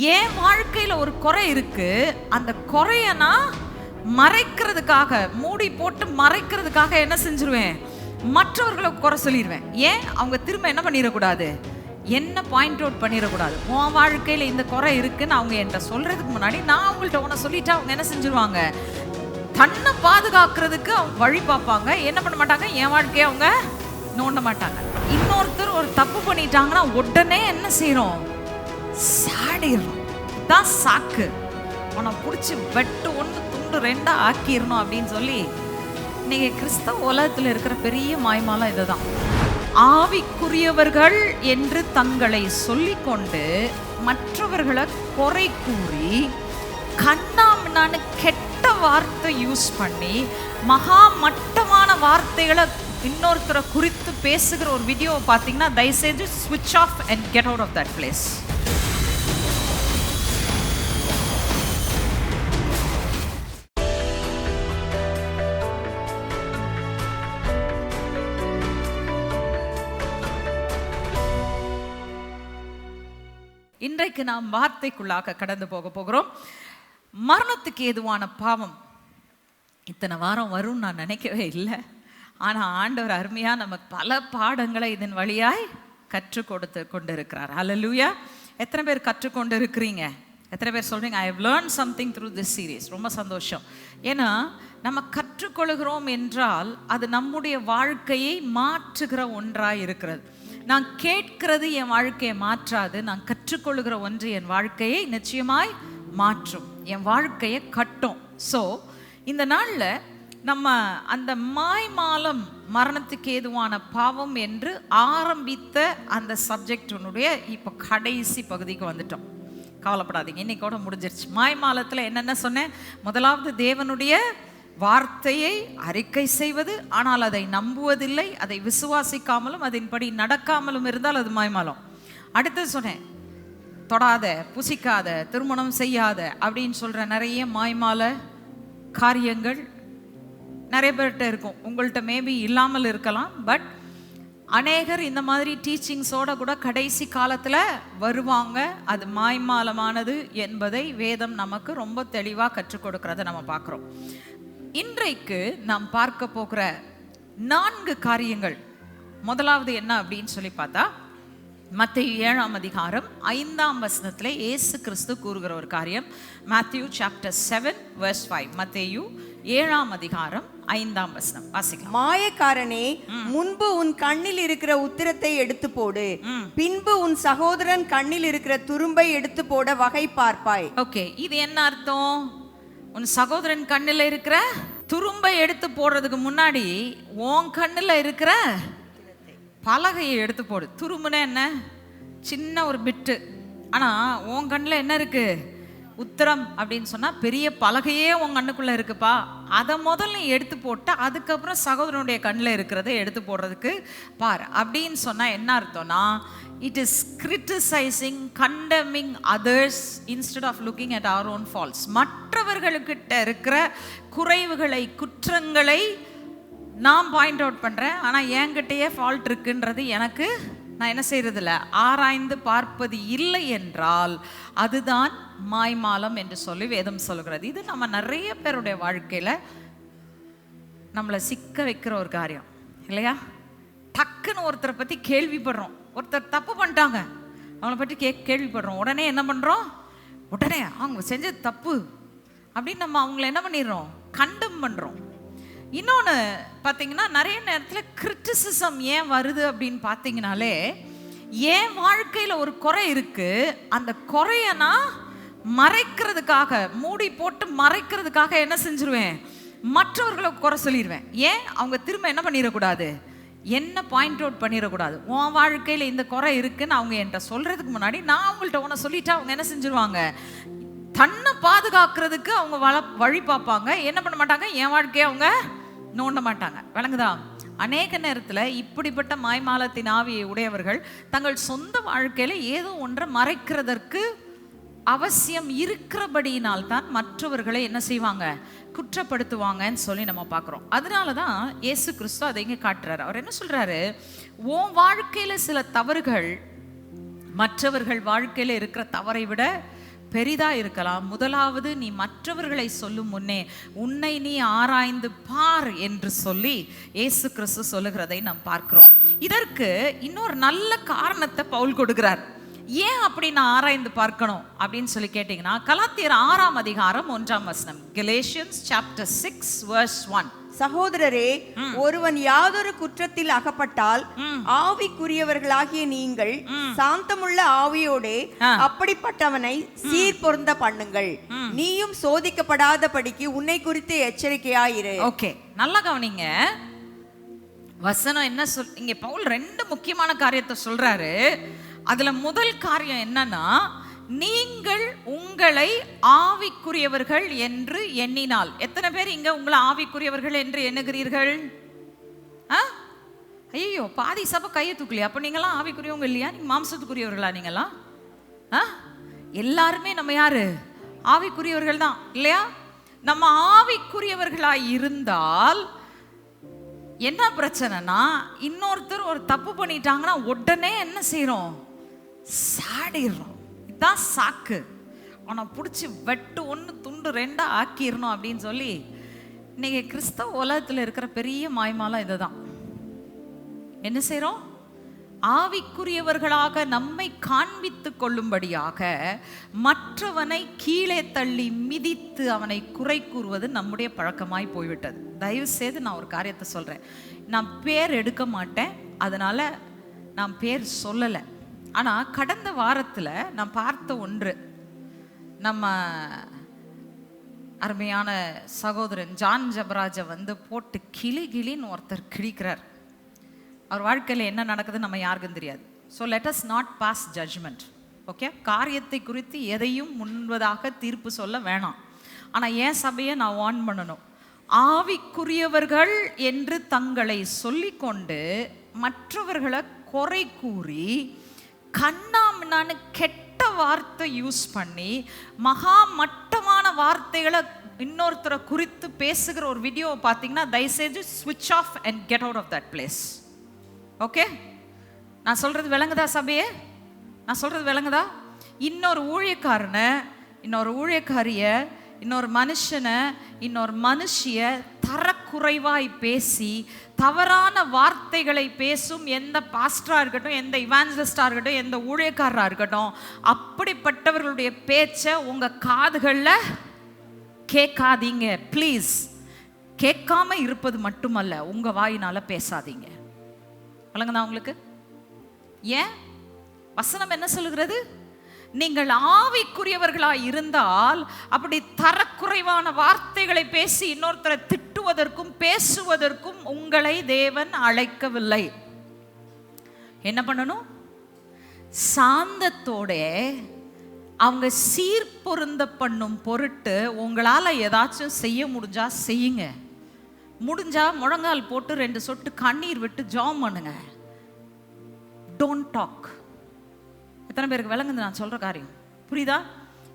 என் வாழ்க்கையில் ஒரு குறை இருக்கு. அந்த குறைய நான் மறைக்கிறதுக்காக மூடி போட்டு மறைக்கிறதுக்காக என்ன செஞ்சிருவேன்? மற்றவர்களை குறை சொல்லிடுவேன் ஏன்? அவங்க திரும்ப என்ன பண்ணிடக்கூடாது? என்ன பாயிண்ட் அவுட் பண்ணிடக்கூடாது? உன் வாழ்க்கையில் இந்த குறை இருக்குன்னு அவங்க என்கிட்ட சொல்றதுக்கு முன்னாடி நான் அவங்கள்ட்ட உன சொல்லிட்டு அவங்க என்ன செஞ்சிருவாங்க? தன்னை பாதுகாக்கிறதுக்கு அவங்க வழி பார்ப்பாங்க. என்ன பண்ண மாட்டாங்க? என் வாழ்க்கையை அவங்க நோண்ட மாட்டாங்க. இன்னொருத்தர் ஒரு தப்பு பண்ணிட்டாங்கன்னா உடனே என்ன செய்கிறோம் சாடிடுறோம் தான் சாக்கு. உன்னை பிடிச்சி வெட்டு ஒன்று துண்டு ரெண்டாக ஆக்கிடணும் அப்படின்னு சொல்லி இன்னைக்கு கிறிஸ்தவ உலகத்தில் இருக்கிற பெரிய மாய்மாலம் இதுதான். ஆவிக்குரியவர்கள் என்று தங்களை சொல்லிக்கொண்டு மற்றவர்களை குறை கூறி கண்ணாமண்ணான்னு கெட்ட வார்த்தை யூஸ் பண்ணி மகா மட்டமான வார்த்தைகளை இன்னொருத்தரை குறித்து பேசுகிற ஒரு வீடியோவை பார்த்தீங்கன்னா தயவுசெய்து ஸ்விட்ச் off and get out of that place இன்றைக்கு நாம் வார்த்தைக்குள்ளாக கடந்து போக போகிறோம். மரணத்துக்கு ஏதுவான பாவம்? இத்தனை வாரம் வரும்னு நான் நினைக்கவே இல்லை. ஆனால் ஆண்டவர் அருமையாக நமக்கு பல பாடங்களை இதன் வழியாய் கற்றுக் கொடுத்து கொண்டு இருக்கிறார் லூயா எத்தனை பேர் கற்றுக்கொண்டு இருக்கிறீங்க எத்தனை பேர் சொல்கிறீங்க I have learn something through this series ரொம்ப சந்தோஷம். ஏன்னா நம்ம கற்றுக்கொள்கிறோம் என்றால் அது நம்முடைய வாழ்க்கையை மாற்றுகிற ஒன்றாக இருக்கிறது நான் கேட்கிறது என் வாழ்க்கையை மாற்றாது நான் கற்றுக்கொள்கிற ஒன்று என் வாழ்க்கையை நிச்சயமாய் மாற்றும் என் வாழ்க்கையை கட்டும். ஸோ இந்த நாளில் நம்ம அந்த மாய்மாலம் மரணத்துக்கு ஏதுவான பாவம் என்று ஆரம்பித்த அந்த சப்ஜெக்டினுடைய இப்போ கடைசி பகுதிக்கு வந்துட்டோம். கவலைப்படாதீங்க இன்னைக்கோட முடிஞ்சிருச்சு. மாய்மாலத்தில் என்னென்ன சொன்னேன்? முதலாவது தேவனுடைய வார்த்தையை அறிக்கை செய்வது ஆனால் அதை நம்புவதில்லை அதை விசுவாசிக்காமலும் அதன்படி நடக்காமலும் இருந்தால் அது மாய்மாலம். அடுத்து சொன்னேன் தொடாத புசிக்காத திருமணம் செய்யாத அப்படின்னு சொல்கிற நிறைய மாய்மால காரியங்கள் நிறைய பேர்கிட்ட இருக்கும். உங்கள்கிட்ட மேபி இல்லாமல் இருக்கலாம் பட் அநேகர் இந்த மாதிரி டீச்சிங்ஸோட கூட கடைசி காலத்தில் வருவாங்க. அது மாய்மாலமானது என்பதை வேதம் நமக்கு ரொம்ப தெளிவாக கற்றுக் கொடுக்கறத நம்ம பார்க்குறோம். இன்றைக்கு நாம் பார்க்க போகிற நான்கு காரியங்கள். முதலாவது என்ன அப்படின்னு சொல்லி பார்த்தா மத்திய ஏழாம் அதிகாரம் ஐந்தாம் வசனத்திலே இயேசு கிறிஸ்து கூறுகிற ஒரு காரியம். Matthew chapter seven verse five மத்தேயு ஏழாம் அதிகாரம் ஐந்தாம் வசனம். வாசிக்கலாம். மாயக்காரனே முன்பு உன் கண்ணில் இருக்கிற உத்திரத்தை எடுத்து போடு. பின்பு உன் சகோதரன் கண்ணில் இருக்கிற துரும்பை எடுத்து போட வகை பார்ப்பாய். ஓகே இது என்ன அர்த்தம்? உன் சகோதரன் கண்ணில் இருக்கிற துரும்பை எடுத்து போடுறதுக்கு முன்னாடி உன் கண்ணில் இருக்கிற பலகையை எடுத்து போடு. துரும்புனா என்ன? சின்ன ஒரு பிட்டு. ஆனால் உன் கண்ணில் என்ன இருக்குது உத்தரம் அப்படின்னு சொன்னால் பெரிய பலகையே உங்கள் கண்ணுக்குள்ளே இருக்குப்பா. அதை முதல்ல நீ எடுத்து போட்டு அதுக்கப்புறம் சகோதரனுடைய கண்ணில் இருக்கிறத எடுத்து போடுறதுக்கு பார். அப்படின்னு சொன்னால் என்ன அர்த்தம்னா it is criticising condemning others instead of looking at our own faults மற்றவர்களுக்கிட்ட இருக்கிற குறைவுகளை குற்றங்களை நான் பாயிண்ட் அவுட் பண்ணுறேன் ஆனால் என்கிட்டயே ஃபால்ட் இருக்குன்றது எனக்கு நான் என்ன செய்யறதில்ல ஆராய்ந்து பார்ப்பது இல்லை என்றால் அதுதான் மாய்மாலம் என்று சொல்லி வேதம் சொல்கிறது இது நம்ம நிறைய பேருடைய வாழ்க்கையில் நம்மளை சிக்க வைக்கிற ஒரு காரியம். இல்லையா? டக்குன்னு ஒருத்தரை பற்றி கேள்விப்படுறோம். ஒருத்தர் தப்பு பண்ணிட்டாங்க. அவங்கள பற்றி கே கேள்விப்படுறோம். உடனே என்ன பண்ணுறோம் உடனே அவங்க செஞ்சது தப்பு அப்படின்னு நம்ம அவங்கள என்ன பண்ணிடுறோம்? கண்டம் பண்ணுறோம் இன்னொன்று பார்த்தீங்கன்னா நிறைய நேரத்தில் கிரிட்டிசிசம் ஏன் வருது அப்படின்னு பார்த்தீங்கனாலே என் வாழ்க்கையில் ஒரு குறை இருக்குது அந்த குறைய நான் மறைக்கிறதுக்காக மூடி போட்டு மறைக்கிறதுக்காக என்ன செஞ்சிருவேன்? மற்றவர்களை குறை சொல்லிடுவேன் ஏன்? அவங்க திரும்ப என்ன பண்ணிடக்கூடாது? என்ன பாயிண்ட் அவுட் பண்ணிடக்கூடாது? உன் வாழ்க்கையில் இந்த குறை இருக்குன்னு அவங்க என்கிட்ட சொல்கிறதுக்கு முன்னாடி நான் அவங்கள்ட்ட உன சொல்லிட்டு அவங்க என்ன செஞ்சிருவாங்க? தன்னை பாதுகாக்கிறதுக்கு அவங்க வள வழி பார்ப்பாங்க. என்ன பண்ண மாட்டாங்க? என் வாழ்க்கையை அவங்க நோண்ட மாட்டாங்க விளங்குதா? அநேக நேரத்தில் இப்படிப்பட்ட மாய்மாலத்தின் ஆவியை உடையவர்கள் தங்கள் சொந்த வாழ்க்கையில் ஏதோ ஒன்றை மறைக்கிறதற்கு அவசியம் இருக்கிறபடியினால் தான் மற்றவர்களை என்ன செய்வாங்க? குற்றப்படுத்துவாங்கன்னு சொல்லி நம்ம பார்க்குறோம். அதனால தான் ஏசு கிறிஸ்து அதை இங்கே காட்டுறாரு. அவர் என்ன சொல்கிறாரு உன் வாழ்க்கையில் சில தவறுகள் மற்றவர்கள் வாழ்க்கையில் இருக்கிற தவறை விட பெரிதா இருக்கலாம். முதலாவது நீ மற்றவர்களை சொல்லும் முன்னே உன்னை நீ ஆராய்ந்து பார் என்று சொல்லி ஏசு கிறிஸ்து சொல்லுகிறதை நாம் பார்க்கிறோம். இதற்கு இன்னொரு நல்ல காரணத்தை பவுல் கொடுக்கிறார். ஏன் அப்படி நான் ஆராய்ந்து பார்க்கணும் அப்படின்னு சொல்லி கேட்டிங்கன்னா கலாத்தியர் ஆறாம் அதிகாரம் ஒன்றாம் வசனம் Galatians chapter six verse one சகோதரரே ஒருவன் யாதொரு குற்றத்தில் அகப்பட்டால் ஆவிக்குரியவர்களாகிய நீங்கள் சாந்தமுள்ள ஆவியோடே அப்படிப்பட்டவனை சீர் பொருந்த பண்ணுங்கள். நீயும் சோதிக்கப்படாதபடிக்கு உன்னை குறித்து எச்சரிக்கையாயிரு. ஓகே நல்லா கவனிங்க. வசனம் என்ன சொல் இங்க பவுல் ரெண்டு முக்கியமான காரியத்தை சொல்றாரு. அதுல முதல் காரியம் என்னன்னா நீங்கள் உங்களை ஆவிக்குரியவர்கள் என்று எண்ணினால். எத்தனை பேர் இங்க உங்களை ஆவிக்குரியவர்கள் என்று எண்ணுகிறீர்கள்? ஆ? ஐயோ பாதி சபை கையை தூக்கலையா? அப்போ நீங்களாம் ஆவிக்குரியவங்க இல்லையா? நீங்க மாம்சத்துக்குரியவர்களா நீங்களாம் ஆ? எல்லாருமே நம்ம யாரு? ஆவிக்குரியவர்கள் தான் இல்லையா? நம்ம ஆவிக்குரியவர்களாய் இருந்தால் என்ன பிரச்சனைனா இன்னொருத்தர் ஒரு தப்பு பண்ணிட்டாங்கன்னா உடனே என்ன செய்கிறோம் சாடிடுறோம் இதுதான் சாக்கு. அவனை பிடிச்சி வெட்டு ஒன்று துண்டு ரெண்டாக ஆக்கிடணும் அப்படின்னு சொல்லி இன்னைக்கு கிறிஸ்தவ உலகத்தில் இருக்கிற பெரிய மாய்மாலம் இதுதான். என்ன செய்கிறோம் ஆவிக்குரியவர்களாக நம்மை காண்பித்து கொள்ளும்படியாக மற்றவனை கீழே தள்ளி மிதித்து அவனை குறை கூறுவது நம்முடைய பழக்கமாய் போய்விட்டது. தயவு செய்து நான் ஒரு காரியத்தை சொல்கிறேன் நான் பேர் எடுக்க மாட்டேன். அதனால் நான் பேர் சொல்லலை. ஆனால் கடந்த வாரத்தில் நான் பார்த்த ஒன்று. நம்ம அருமையான சகோதரன் ஜான் ஜபராஜை வந்து போட்டு கிளி கிளின்னு ஒருத்தர் கிழிக்கிறார். அவர் வாழ்க்கையில் என்ன நடக்குதுன்னு நம்ம யாருக்கும் தெரியாது. So let us not pass judgement okay காரியத்தை குறித்து எதையும் முன்பதாக தீர்ப்பு சொல்ல வேணாம். ஆனால் என் சபையை நான் வார்ன் பண்ணணும். ஆவிக்குரியவர்கள் என்று தங்களை சொல்லிக்கொண்டு மற்றவர்களை குறை கூறி கண்ணாமண்ணான்னு கெட்ட வார்த்தை யூஸ் பண்ணி மகா மட்டமான வார்த்தைகளை இன்னொருத்தரை குறித்து பேசுகிற ஒரு வீடியோவை பார்த்தீங்கன்னா தயவுசெய்து ஸ்விட்ச் off and get out of that place okay நான் சொல்கிறது விளங்குதா சபையே? நான் சொல்கிறது விளங்குதா? இன்னொரு ஊழியக்காரனை இன்னொரு ஊழியக்காரிய இன்னொரு மனுஷனை இன்னொரு மனுஷிய குறைவாய் பேசி தவறான வார்த்தைகளை பேசும் எந்த பாஸ்டராக இருக்கட்டும் எந்த இவாஞ்சலிஸ்டா இருக்கட்டும் எந்த ஊழியக்காரராக இருக்கட்டும் அப்படிப்பட்டவர்களுடைய பேச்சை உங்கள் காதுகளில் கேட்காதீங்க. ப்ளீஸ் கேட்காம இருப்பது மட்டுமல்ல உங்கள் வாயினால் பேசாதீங்க. வழங்குதா உங்களுக்கு. ஏன்? வசனம் என்ன சொல்லுகிறது? நீங்கள் ஆவிக்குரியவர்களாய் இருந்தால் அப்படி தரக்குறைவான வார்த்தைகளை பேசி இன்னொருத்தரை திட்டுவதற்கும் பேசுவதற்கும் உங்களை தேவன் அழைக்கவில்லை. என்ன பண்ணணும்? சாந்தத்தோட அவங்க சீர்பொருந்த பண்ணும் பொருட்டு உங்களால் ஏதாச்சும் செய்ய முடிஞ்சா செய்யுங்க. முடிஞ்சா முழங்கால் போட்டு ரெண்டு சொட்டு கண்ணீர் விட்டு ஜாம் பண்ணுங்க. டோன்ட் டாக் எத்தனை பேருக்கு விளங்குது நான் சொல்ற காரியம்? புரியுதா?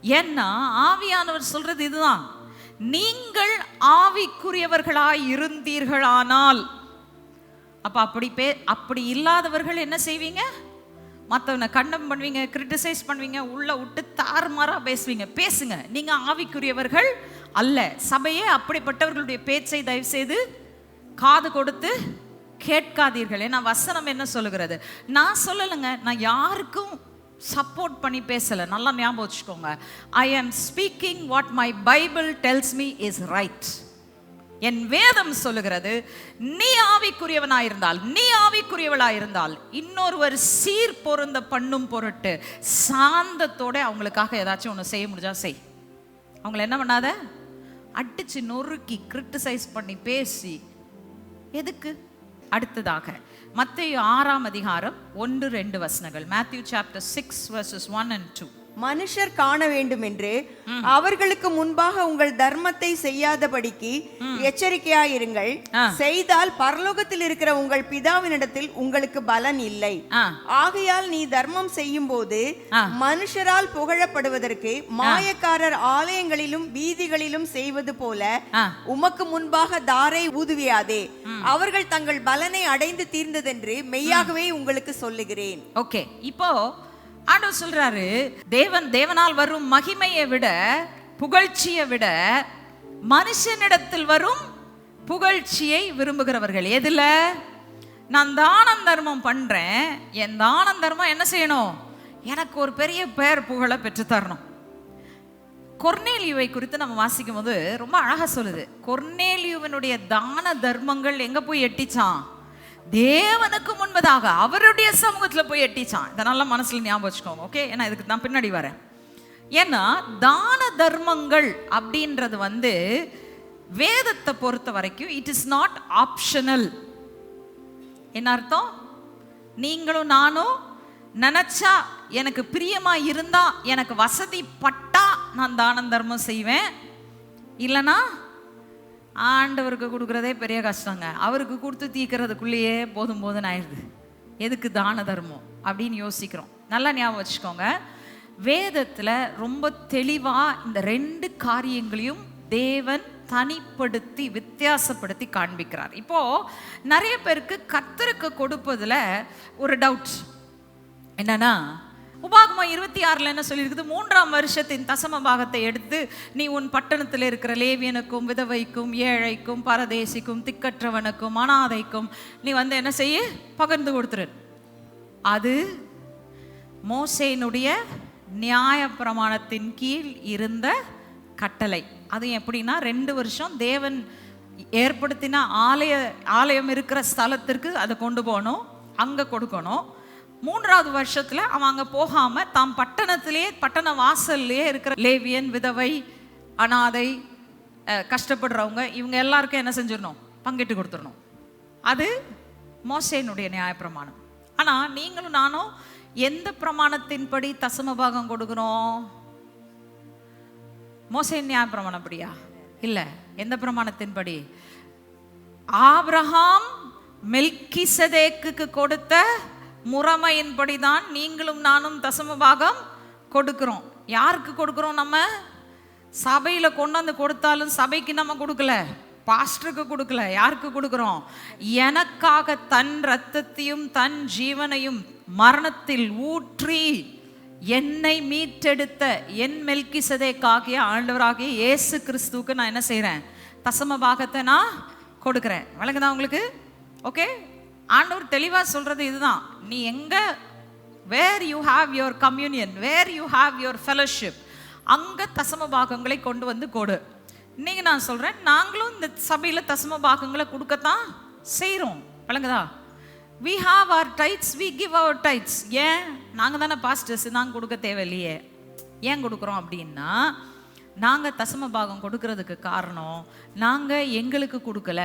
ஏன்னா ஆவியானவர் சொல்றது இதுதான். நீங்கள் ஆவிக்குரியவர்களாய் இருந்தீர்களானால். அப்ப அப்படி பே அப்படி இல்லாதவர்கள் என்ன செய்வீங்க? மற்றவனை கண்டம் பண்ணுவீங்க கிரிட்டிசைஸ் பண்ணுவீங்க உள்ள விட்டு தாறுமாறாக பேசுவீங்க. பேசுங்க. நீங்க ஆவிக்குரியவர்கள் அல்ல. சபையே அப்படிப்பட்டவர்களுடைய பேச்சை தயவு செய்து காது கொடுத்து கேட்காதீர்கள். ஏன்னா வசனம் என்ன சொல்லுகிறது? நான் சொல்லலைங்க. நான் யாருக்கும் சப்போர்ட் பண்ணி பேசலை. நல்லா ஞாபகம் வச்சுக்கோங்க. I am speaking what my Bible tells me is right என் வேதம் சொல்லுகிறது நீ ஆவிக்குரியவனாயிருந்தால் நீ ஆவிக்குரியவளாயிருந்தால் இன்னொருவர் சீர் பொருந்த பண்ணும் பொருட்டு சாந்தத்தோட அவங்களுக்காக ஏதாச்சும் ஒன்று செய்ய முடிஞ்சா செய். அவங்கள என்ன பண்ணாத? அடிச்சு நொறுக்கி கிரிட்டிசைஸ் பண்ணி பேசி எதுக்கு? அடுத்ததாக மத்திய ஆறாம் அதிகாரம் ஒன்று ரெண்டு வசனங்கள். Matthew chapter six verses one and two மனுஷர் காண வேண்டும் என்று அவர்களுக்கு முன்பாக உங்கள் தர்மத்தை செய்யாதபடிக்கு எச்சரிக்கையாயிருங்கள். செய்தால் பரலோகத்தில் இருக்கிற உங்கள் பிதாவினிடத்தில் உங்களுக்கு பலன் இல்லை. ஆகையால் நீ தர்மம் செய்யும் போது மனுஷரால் புகழப்படுவதற்கு மாயக்காரர் ஆலயங்களிலும் வீதிகளிலும் செய்வது போல. உமக்கு முன்பாக தாரை ஊதுவியாதே. அவர்கள் தங்கள் பலனை அடைந்து தீர்ந்ததென்று மெய்யாகவே உங்களுக்கு சொல்லுகிறேன். ஓகே. இப்போ ஆண்டவர் சொல்றாரு தேவன் தேவனால் வரும் மகிமையை விட புகழ்ச்சியை விட மனுஷனிடத்தில் வரும் புகழ்ச்சியை விரும்புகிறவர்கள். எதுல? நான் தானம் தர்மம் பண்றேன். என் தானம் தர்மம் என்ன செய்யணும்? எனக்கு ஒரு பெரிய பெயர் புகழை பெற்றுத்தரணும் கொர்னேலியுவை குறித்து நம்ம வாசிக்கும் போது ரொம்ப அழகா சொல்லுது. கொர்னேலியுவனுடைய தான தர்மங்கள் எங்க போய் எட்டிச்சான்? தேவனுக்கு முன்பதாக அவருடைய சமூகத்தில் போய் எட்டிச்சான். இதனால மனசுல ஞாபகம் வச்சுக்கோங்க ஓகே ஏன்னா இதுக்கு நான் பின்னாடி வரேன். ஏன்னா தான தர்மங்கள் அப்படின்றது வந்து வேதத்தை பொறுத்த வரைக்கும் இட் இஸ் நாட் ஆப்ஷனல் என்ன அர்த்தம்? நீங்களும் நானும் நினச்சா எனக்கு பிரியமா இருந்தா எனக்கு வசதி பட்டா நான் தானம் தர்மம் செய்வேன். இல்லைன்னா ஆண்டவருக்கு கொடுக்குறதே பெரிய கஷ்டங்க. அவருக்கு கொடுத்து தீக்கிறதுக்குள்ளேயே போதும் போதும் ஆயிடுது. எதுக்கு தான தர்மம் அப்படின்னு யோசிக்கிறோம். நல்லா ஞாபகம் வச்சுக்கோங்க. வேதத்தில் ரொம்ப தெளிவாக இந்த ரெண்டு காரியங்களையும் தேவன் தனிப்படுத்தி வித்தியாசப்படுத்தி காண்பிக்கிறார். இப்போது நிறைய பேருக்கு கத்தருக்கு கொடுப்பதில் ஒரு டவுட் என்னன்னா உபாகமா இருபத்தி ஆறில் என்ன சொல்லியிருக்குது? மூன்றாம் வருஷத்தின் தசம பாகத்தை எடுத்து நீ உன் பட்டணத்தில் இருக்கிற லேவியனுக்கும் விதவைக்கும் ஏழைக்கும் பரதேசிக்கும் திக்கற்றவனுக்கும் அனாதைக்கும் நீ வந்து என்ன செய்ய? பகிர்ந்து கொடுத்துரு. அது மோசேனுடைய நியாயப்பிரமாணத்தின் கீழ் இருந்த கட்டளை. அது எப்படின்னா ரெண்டு வருஷம் தேவன் ஏற்படுத்தின ஆலய ஆலயம் இருக்கிற ஸ்தலத்திற்கு அதை கொண்டு போகணும் அங்கே கொடுக்கணும். மூன்றாவது வருஷத்துல அவன் அங்கே போகாம தாம் பட்டணத்திலே பட்டண வாசல்லையே இருக்கிற லேவியன் விதவை அனாதை கஷ்டப்படுறவங்க இவங்க எல்லாருக்கும் என்ன செஞ்சிடணும்? பங்கிட்டு கொடுத்துடணும். அது மோசேனுடைய நியாயப்பிரமாணம். ஆனால் நீங்களும் நானும் எந்த பிரமாணத்தின்படி தசம பாகம் கொடுக்குறோம்? மோசேன் நியாயப்பிரமாணம் அப்படியா? இல்லை. எந்த பிரமாணத்தின்படி? ஆப்ரஹாம் மெல்கிசதேக்குக்கு கொடுத்த முறைமையின்படி தான் நீங்களும் நானும் தசம பாகம் கொடுக்கிறோம். யாருக்கு கொடுக்குறோம் நம்ம? சபையில் கொண்டு வந்து கொடுத்தாலும் சபைக்கு நம்ம கொடுக்கல. பாஸ்டருக்கு கொடுக்கல. யாருக்கு கொடுக்குறோம்? எனக்காக தன் ரத்தத்தையும் தன் ஜீவனையும் மரணத்தில் ஊற்றி என்னை மீட்டெடுத்த என் மெல்கிசதேக்காகிய ஆண்டவராகிய இயேசு கிறிஸ்துவுக்கு நான் என்ன செய்கிறேன் தசம பாகத்தை நான் கொடுக்குறேன். வழங்குதா உங்களுக்கு? ஓகே ஆண்டவர் தெளிவாக சொல்றது இதுதான். நீ எங்க where you have your communion where you have your fellowship அங்க தசம பாகங்களை கொண்டு வந்து கொடு. இன்னைக்கு நான் சொல்றேன் நாங்களும் இந்த சபையில தசம பாகங்களை கொடுக்கத்தான் செய்கிறோம் வழங்குதா we have our tithes we give our tithes ஏன்? நாங்கள் தானே பாஸ்டர்ஸ் நாங்கள் கொடுக்க தேவையில்லையே. ஏன் கொடுக்குறோம் அப்படின்னா நாங்கள் தசம பாகம் கொடுக்கறதுக்கு காரணம் நாங்கள் எங்களுக்கு கொடுக்கல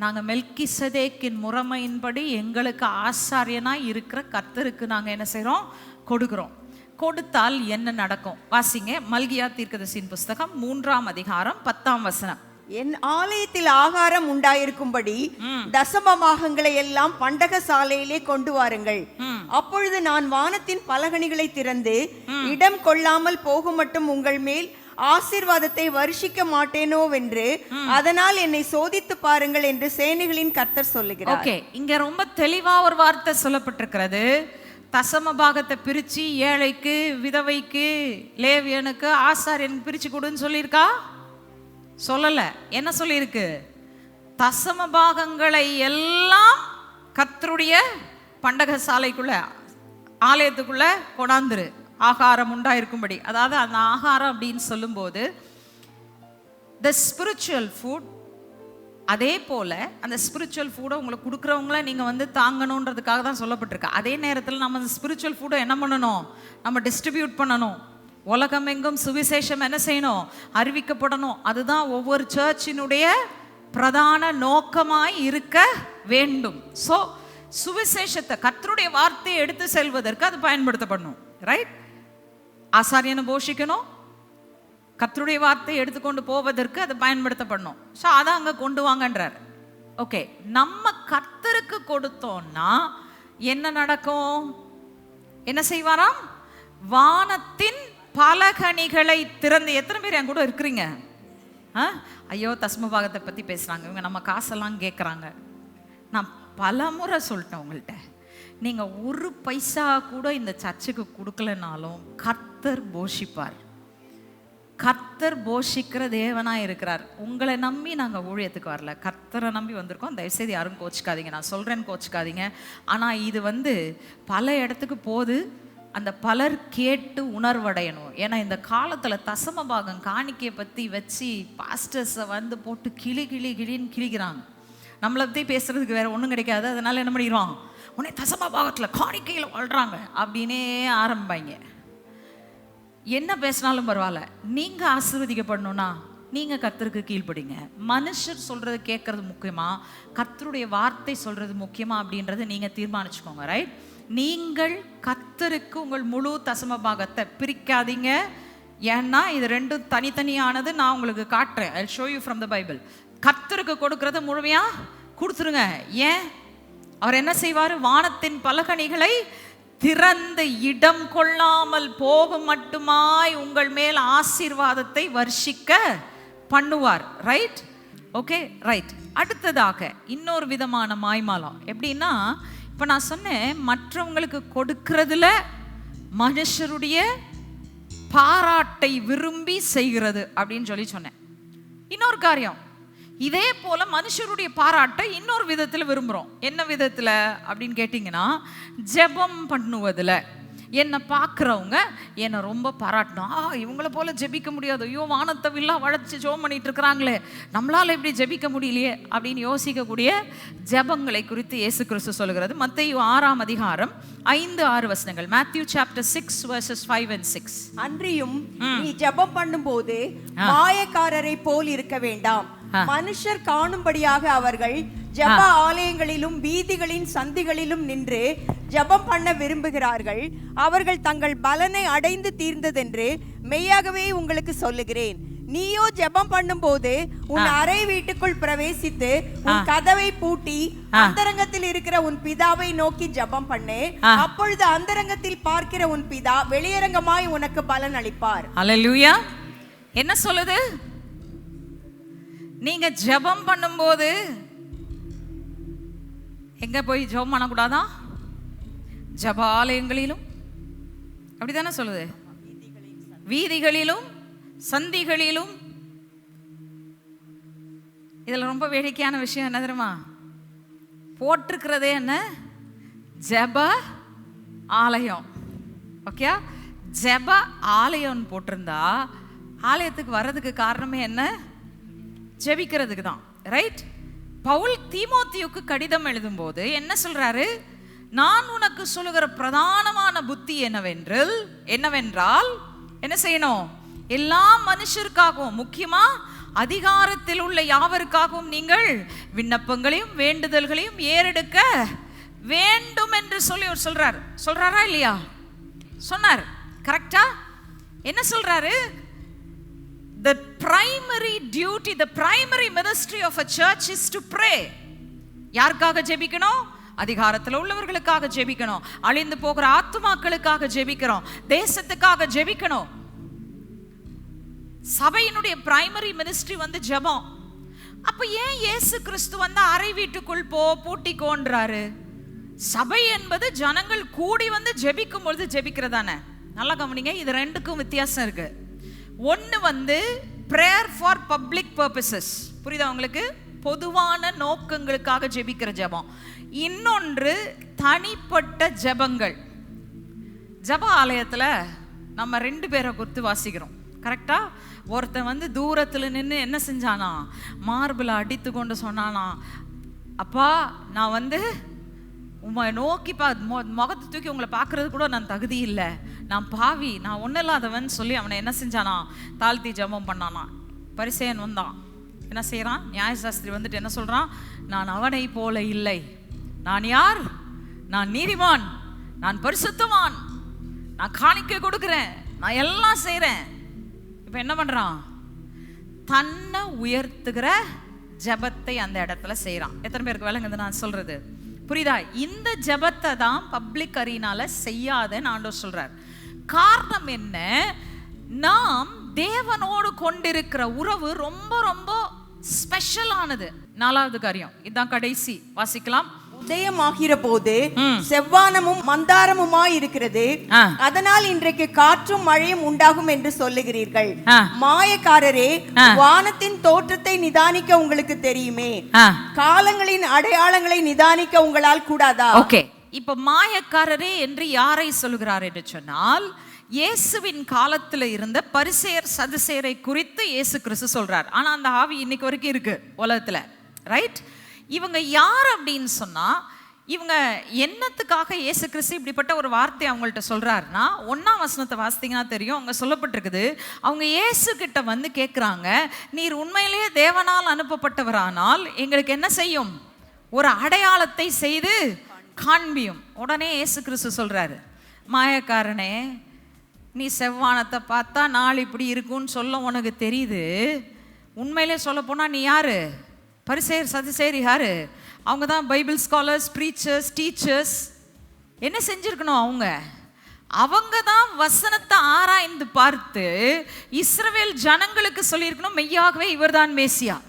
நாங்கள் மெல்கி சதேக்கின் முறைமையின்படி எங்களுக்கு ஆசாரியனாக இருக்கிற கர்த்தருக்கு நாங்கள் என்ன செய்கிறோம் கொடுக்குறோம். கொடுத்தால் என்ன நடக்கும்? வாசிங்க. மல்கியா தீர்க்கதரிசியின் புஸ்தகம் மூன்றாம் அதிகாரம் பத்தாம் வசனம். என் ஆலயத்தில் ஆகாரம் உண்டாயிருக்கும்படி தசமபாகங்களை எல்லாம் பண்டக சாலையிலே கொண்டு வாருங்கள். அப்பொழுது நான் வானத்தின் பலகணிகளை திறந்து இடம் கொள்ளாமல் போக மட்டும் உங்கள் மேல் ஆசீர்வாதத்தை வருஷிக்க மாட்டேனோவென்று அதனால் என்னை சோதித்து பாருங்கள் என்று சேனைகளின் கர்த்தர் சொல்லுகிறார். ஓகே இங்க ரொம்ப தெளிவா ஒரு வார்த்தை சொல்லப்பட்டிருக்கிறது. தசம பாகத்தை பிரிச்சு ஏழைக்கு விதவைக்கு லேவியனுக்கு ஆசாரியனுக்கு பிரிச்சு கொடுன்னு சொல்லியிருக்கா? சொல்லல. என்ன சொல்லியிருக்கு? தசம பாகங்களை எல்லாம் கர்த்தருடைய பண்டக சாலைக்குள்ள ஆலயத்துக்குள்ள கொண்டாந்துரு. ஆகாரம் உண்டாயிருக்கும்படி. அதாவது அந்த ஆகாரம் அப்படின்னு சொல்லும்போது த ஸ்பிரிச்சுவல் ஃபுட் அதே போல் அந்த ஸ்பிரிச்சுவல் ஃபுட்டை உங்களுக்கு கொடுக்குறவங்கள நீங்கள் வந்து தாங்கணுன்றதுக்காக தான் சொல்லப்பட்டிருக்கு. அதே நேரத்தில் நம்ம அந்த ஸ்பிரிச்சுவல் ஃபுட்டை என்ன பண்ணணும்? நம்ம டிஸ்ட்ரிபியூட் பண்ணணும். உலகம் எங்கும் சுவிசேஷம் என்ன செய்யணும்? அறிவிக்கப்படணும். அதுதான் ஒவ்வொரு சர்ச்சினுடைய பிரதான நோக்கமாய் இருக்க வேண்டும். ஸோ சுவிசேஷத்தை கர்த்தருடைய வார்த்தையை எடுத்து செல்வதற்கு அது பயன்படுத்தப்படணும். ரைட் ஆசாரியனை போஷிக்கணும். கத்தருடைய வார்த்தையை எடுத்துக்கொண்டு போவதற்கு அது பயன்படுத்தப்படணும். ஸோ அதை அங்கே கொண்டு வாங்கன்றார். ஓகே நம்ம கத்தருக்கு கொடுத்தோம்னா என்ன நடக்கும்? என்ன செய்வாராம்? வானத்தின் பலகணிகளை திறந்து. எத்தனை பேர் என் கூட இருக்கிறீங்க? ஆ? ஐயோ தஸ்மபாகத்தை பற்றி பேசுகிறாங்க இவங்க நம்ம காசெல்லாம் கேட்குறாங்க நான் பல முறை சொல்லிட்டேன் உங்கள்கிட்ட நீங்க ஒரு பைசா கூட இந்த சர்ச்சுக்கு கொடுக்கலனாலும் கர்த்தர் போஷிப்பார். கர்த்தர் போஷிக்கிற தேவனா இருக்கிறார். உங்களை நம்பி நாங்க ஊழியத்துக்கு வரல. கர்த்தரை நம்பி வந்திருக்கோம். தயவுசெய்து யாரும் கோச்சிக்காதீங்க. நான் சொல்கிறேன்னு கோச்சிக்காதீங்க. ஆனா இது வந்து பல இடத்துக்கு போகுது அந்த பலர் கேட்டு உணர்வடையணும். ஏன்னா இந்த காலத்தில் தசம பாகம் காணிக்கையை பற்றி வச்சு பாஸ்டர்ஸை வந்து போட்டு கிளி கிளி கிளின்னு கிழிக்கிறாங்க. நம்மளை பற்றி பேசுறதுக்கு வேற ஒன்றும் கிடைக்காது. அதனால என்ன பண்ணிடுவோம் உடனே தசமா பாகத்தில் காணிக்கையில் வாழ்றாங்க. அப்படின்னே ஆரம்பிப்பாங்க. என்ன பேசினாலும் பரவாயில்ல. நீங்கள் ஆசீர்வதிக்கப்படணும்னா நீங்கள் கத்தருக்கு கீழ்ப்படிங்க. மனுஷர் சொல்கிறது கேட்குறது முக்கியமா? கத்தருடைய வார்த்தை சொல்கிறது முக்கியமா? அப்படின்றத நீங்கள் தீர்மானிச்சுக்கோங்க ரைட் நீங்கள் கத்தருக்கு உங்கள் முழு தசம பாகத்தை பிரிக்காதீங்க. ஏன்னா இது ரெண்டும் தனித்தனியானது. நான் உங்களுக்கு காட்டுறேன். I show you from the Bible கர்த்தருக்கு கொடுக்கறத முழுமையா? கொடுத்துருங்க. ஏன்? அவர் என்ன செய்வார்? வானத்தின் பலகணிகளை திறந்த இடம் கொள்ளாமல் போக மட்டுமாய் உங்கள் மேல் ஆசீர்வாதத்தை வர்ஷிக்க பண்ணுவார். ரைட் ஓகே ரைட் அடுத்ததாக இன்னொரு விதமான மாய்மாலம். எப்படின்னா இப்போ நான் சொன்னேன் மற்றவங்களுக்கு கொடுக்கறதுல மனுஷருடைய பாராட்டை விரும்பி செய்கிறது அப்படின்னு சொல்லி சொன்னேன். இன்னொரு காரியம். இதே போல மனுஷருடைய பாராட்டை இன்னொரு விதத்தில் விரும்புகிறோம் என்ன விதத்தில்? அப்படின்னு கேட்டிங்கன்னா ஜெபம் பண்ணுவதில். என்னை பார்க்குறவங்க என்னை ரொம்ப பாராட்டணும். ஆ இவங்கள போல ஜெபிக்க முடியாது. ஐயோ வானத்தை வில்லா வளைச்சு ஜோம் பண்ணிட்டு இருக்கிறாங்களே. நம்மளால எப்படி ஜெபிக்க முடியலையே அப்படின்னு யோசிக்கக்கூடிய ஜெபங்களை குறித்து இயேசு கிறிஸ்து சொல்கிறது மத்தேயு ஆறாம் அதிகாரம் ஐந்து ஆறு வசனங்கள். Matthew chapter six verses five and six அன்றியும் நீ ஜெபம் பண்ணும்போது மாயக்காரரை போல் இருக்க வேண்டாம். மனுஷர் காணும்படியாக அவர்கள் ஜெப ஆலயங்களிலும் வீதிகளின் சந்திகளிலும் நின்று ஜெபம் பண்ண விரும்புகிறார்கள். அவர்கள் தங்கள் பலனை அடைந்து தீர்ந்ததென்று மெய்யாகவே உங்களுக்கு சொல்லுகிறேன். நீயோ ஜெபம் பண்ணும்போது உன் அறை வீட்டுக்குள் பிரவேசித்து உன் கதவை பூட்டி அந்தரங்கத்தில் இருக்கிற உன் பிதாவை நோக்கி ஜெபம் பண்ணு. அப்பொழுது அந்தரங்கத்தில் பார்க்கிற உன் பிதா வெளியரங்கமாய் உனக்கு பலன் அளிப்பார் என்ன சொல்லுது? நீங்க ஜெபம் பண்ணும்போது எங்க போய் ஜெபம் பண்ணக்கூடாதா? ஜபாலயங்களிலும். அப்படிதானே சொல்லுது? வீதிகளிலும் சந்திகளிலும். இதில் ரொம்ப வேடிக்கையான விஷயம் என்ன தெரியுமா? போட்டிருக்கிறதே என்ன? ஜெப ஆலயம். ஓகே ஜெப ஆலயம்னு போட்டிருந்தா ஆலயத்துக்கு வர்றதுக்கு காரணமே என்ன? ஜெபிக்கிறதுக்கு தான் ரைட் பவுல் தீமோத்தியுக்கு கடிதம் எழுதும்போது என்ன சொல்றாரு? நான் உனக்கு சொல்லுகிற பிரதானமான புத்தி என்னவென்று என்னவென்றால் என்ன செய்யணும்? எல்லா மனுஷருக்காகவும் முக்கியமா அதிகாரத்தில் உள்ள யாவருக்காகவும் நீங்கள் விண்ணப்பங்களையும் வேண்டுதல்களையும் ஏறெடுக்க வேண்டும் என்று சொல்லி அவர் சொல்றார். சொல்றாரா இல்லையா? சொன்னார். கரெக்டா என்ன சொல்றாரு? The primary duty the primary ministry of a church is to pray. யாருக்காக ஜெபிக்கணும்? அதிகாரத்தில் உள்ளவர்களுக்காக ஜெபிக்கணும். அழிந்து போகிற ஆத்மாக்களுக்காக ஜெபிக்கிறோம். தேசத்துக்காக ஜெபிக்கணும். சபையினுடைய பிரைமரி மினிஸ்ட்ரி வந்து ஜெபம். அப்ப ஏன் இயேசு கிறிஸ்து வந்து அறை வீட்டுக்குள் போ பூட்டிக்கோன்றாரு? சபை என்பது ஜனங்கள் கூடி வந்து ஜெபிக்கும் பொழுது ஜெபிக்கிறதானே. நல்லா கவனிங்க இது ரெண்டுக்கும் வித்தியாசம் இருக்கு. ஒன்று வந்து ப்ரேயர் ஃபார் பப்ளிக் பர்பசஸ் புரியுதா உங்களுக்கு? பொதுவான நோக்கங்களுக்காக ஜெபிக்கிற ஜெபம். இன்னொன்று தனிப்பட்ட ஜெபங்கள். ஜெப ஆலயத்தில் நம்ம ரெண்டு பேரை குறித்து வாசிக்கிறோம். கரெக்டாக ஒருத்தன் வந்து தூரத்தில் நின்று என்ன செஞ்சானா? மார்பிளை அடித்து கொண்டு சொன்னானா அப்பா நான் வந்து உம்மை நோக்கி பா முகத்தை தூக்கி உங்களை பார்க்கறது கூட நான் தகுதி இல்லை. நான் பாவி நான் ஒன்றும் இல்லாதவன் சொல்லி அவனை என்ன செஞ்சானா? தாழ்த்தி ஜெபம் பண்ணானா. பரிசேயன் வந்தான். என்ன செய்கிறான் நியாயசாஸ்திரி வந்துட்டு என்ன சொல்கிறான் நான் அவனை போல இல்லை. நான் யார்? நான் நீதிமான். நான் பரிசுத்தவான். நான் காணிக்கை கொடுக்குறேன். நான் எல்லாம் செய்கிறேன் இப்போ என்ன பண்ணுறான் தன்னை உயர்த்துகிற ஜெபத்தை அந்த இடத்துல செய்கிறான் எத்தனை பேருக்கு விளங்குது நான் சொல்கிறது புரியுதா? இந்த ஜெபத்தை தான் பப்ளிக் அரீனால செய்யாதன்னு ஆண்டவர் சொல்கிறார் காரணம் என்ன? நாம் தேவனோடு கொண்டிருக்கிற உறவு ரொம்ப ரொம்ப ஸ்பெஷலானது நாலாவது காரியம். இதுதான் கடைசி. வாசிக்கலாம். உதயமாகிற போது செவ்வானமும் மந்தாரமுமாய் இருக்கிறது. அதனால் இன்றைக்கு காற்றும் மழையும் உண்டாகும் என்று சொல்லுகிறீர்கள். மாயக்காரரே வானத்தின் தோற்றத்தை நிதானிக்க உங்களுக்கு தெரியுமே. காலங்களின் அடையாளங்களை நிதானிக்க உங்களால் கூடாதா? ஓகே. இப்போ மாயக்காரரே என்று யாரை சொல்கிறார் என்று சொன்னால் இயேசுவின் காலத்தில் இருந்த பரிசேர் சதுசேரை குறித்து இயேசு கிறிஸ்து சொல்கிறார் ஆனால் அந்த ஆவி இன்னைக்கு வரைக்கும் இருக்குது உலகத்தில் ரைட் இவங்க யார் அப்படின்னு சொன்னால் இவங்க என்னத்துக்காக இயேசு கிறிஸ்து இப்படிப்பட்ட ஒரு வார்த்தை அவங்கள்ட்ட சொல்கிறாருன்னா ஒன்றாம் வசனத்தை வாசித்தீங்கன்னா தெரியும். அவங்க சொல்லப்பட்டிருக்குது அவங்க இயேசு கிட்ட வந்து கேட்குறாங்க நீர் உண்மையிலேயே தேவனால் அனுப்பப்பட்டவரானால் எங்களுக்கு என்ன செய்யும்? ஒரு அடையாளத்தை செய்து காண்பியும். உடனே ஏசு கிறிஸ்து சொல்கிறாரு மாயக்காரனே நீ செவ்வானத்தை பார்த்தா நாள் இப்படி இருக்கும்னு சொல்ல உனக்கு தெரியுது. உண்மையிலே சொல்ல நீ யாரு? பரிசேர் சதிசேர் யாரு? அவங்க தான் பைபிள் ஸ்காலர்ஸ் ப்ரீச்சர்ஸ் டீச்சர்ஸ். என்ன செஞ்சுருக்கணும் அவங்க? அவங்க தான் வசனத்தை ஆராய்ந்து பார்த்து இஸ்ரவேல் ஜனங்களுக்கு சொல்லியிருக்கணும் மெய்யாகவே இவர்தான் மேசியா.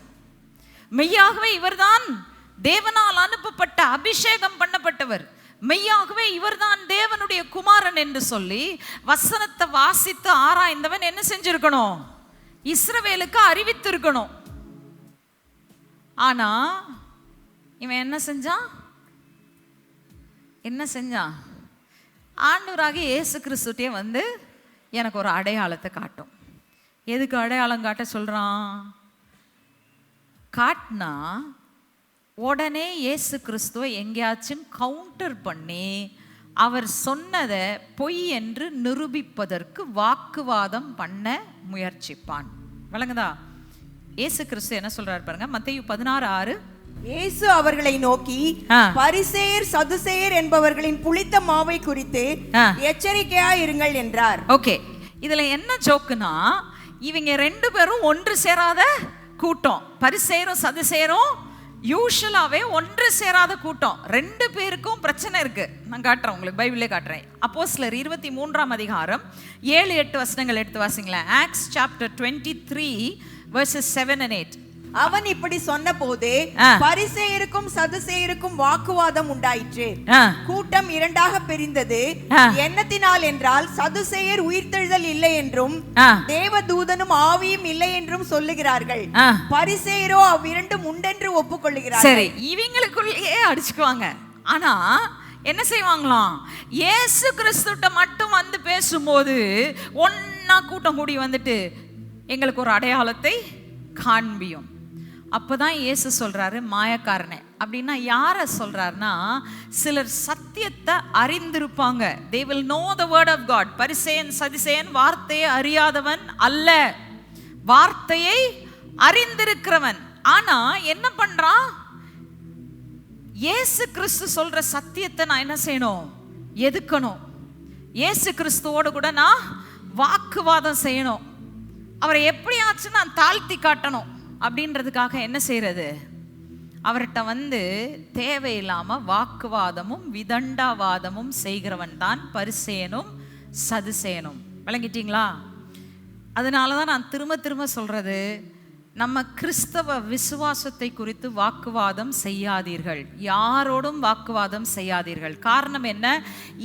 மெய்யாகவே இவர்தான் தேவனால் அனுப்பப்பட்ட அபிஷேகம் பண்ணப்பட்டவர். மெய்யாகவே இவர்தான் தேவனுடைய குமாரன் என்று சொல்லி வசனத்தை வாசித்து ஆராய்ந்தவன் என்ன செஞ்சிருக்கணும்? இஸ்ரவேலுக்கு அறிவித்திருக்கணும். ஆனா இவன் என்ன செஞ்சான்? என்ன செஞ்சான்? ஆண்டவராக இயேசு கிறிஸ்துட்டே வந்து எனக்கு ஒரு அடையாளத்தை காட்டும். எதுக்கு அடையாளம் காட்ட சொல்றான்? காட்டினா உடனே இயேசு கிறிஸ்துவை எங்கேயாச்சும் கவுண்டர் பண்ணி அவர் சொன்னதை பொய் என்று நிரூபிப்பதற்கு வாக்குவாதம் பண்ண முயற்சிப்பான். விளங்குதா? இயேசு கிறிஸ்து என்ன சொல்றாரு பாருங்க மத்தேயு பதினாறு ஆறு. இயேசு அவர்களை நோக்கி. பரிசேயர் சதுசேயர் என்பவர்களின் புளித்த மாவை குறித்து. எச்சரிக்கையா இருங்கள் என்றார். ஓகே இதுல என்ன ஜோக்குனா இவங்க ரெண்டு பேரும் ஒன்று சேராத கூட்டம். பரிசேரும் சதுசேரும் யூஷுவலாகவே ஒன்று சேராத கூட்டம். ரெண்டு பேருக்கும் பிரச்சனை இருக்குது நான் காட்டுறேன் உங்களுக்கு பைபிளே காட்டுறேன். அப்போ சிலர் இருபத்தி மூன்றாம் அதிகாரம் ஏழு எட்டு வசனங்கள் எடுத்து வாசிங்களேன். Acts chapter twenty three verses seven and eight அவன் இப்படி சொன்னபோது ஆ. பரிசேயருக்கும் சதுசேயருக்கும் வாக்குவாதம் உண்டாயிற்று. கூட்டம் இரண்டாக பிரிந்தது. என்னத்தினால் என்றால் சதுசேயர் உயிர்த்தெழுதல் இல்லை என்றும் தேவதூதனும் ஆவியும் இல்லை என்றும் சொல்லுகிறார்கள். பரிசேயரோ அவ்விரண்டும் உண்டென்று ஒப்புக்கொள்ளுகிறார்கள். சரி இவங்களுக்குள்ளேயே அடிச்சுக்குவாங்க. ஆனா என்ன செய்வாங்களாம்? இயேசு கிறிஸ்துட்ட மட்டும் வந்து பேசும்போது ஒண்ணா கூட்டம் கூடி வந்துட்டு எங்களுக்கு ஒரு அடையாளத்தை காண்பியும். அப்பதான் இயேசு சொல்கிறாரு மாயக்காரனை. அப்படின்னா யாரை சொல்கிறாருன்னா சிலர் சத்தியத்தை அறிந்திருப்பாங்க. They will know the word of God பரிசேயன் சதிசேயன் வார்த்தையை அறியாதவன் அல்ல. வார்த்தையை அறிந்திருக்கிறவன். ஆனால் என்ன பண்ணுறான் இயேசு கிறிஸ்து சொல்கிற சத்தியத்தை நான் என்ன செய்யணும்? எதுக்கணும்? இயேசு கிறிஸ்துவோடு கூட நான் வாக்குவாதம் செய்யணும். அவரை எப்படியாச்சும் நான் தாழ்த்தி காட்டணும். அப்படின்றதுக்காக என்ன செய்கிறது அவர்கிட்ட வந்து தேவையில்லாமல் வாக்குவாதமும் விதண்டாவாதமும் செய்கிறவன் தான் பரிசேனும் சதுசேனும் விளங்கிட்டீங்களா? அதனால தான் நான் திரும்ப திரும்ப சொல்கிறது நம்ம கிறிஸ்தவ விசுவாசத்தை குறித்து வாக்குவாதம் செய்யாதீர்கள். யாரோடும் வாக்குவாதம் செய்யாதீர்கள். காரணம் என்ன?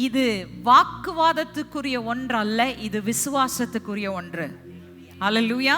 இது வாக்குவாதத்துக்குரிய ஒன்று அல்ல இது விசுவாசத்துக்குரிய ஒன்று. அல்லேலூயா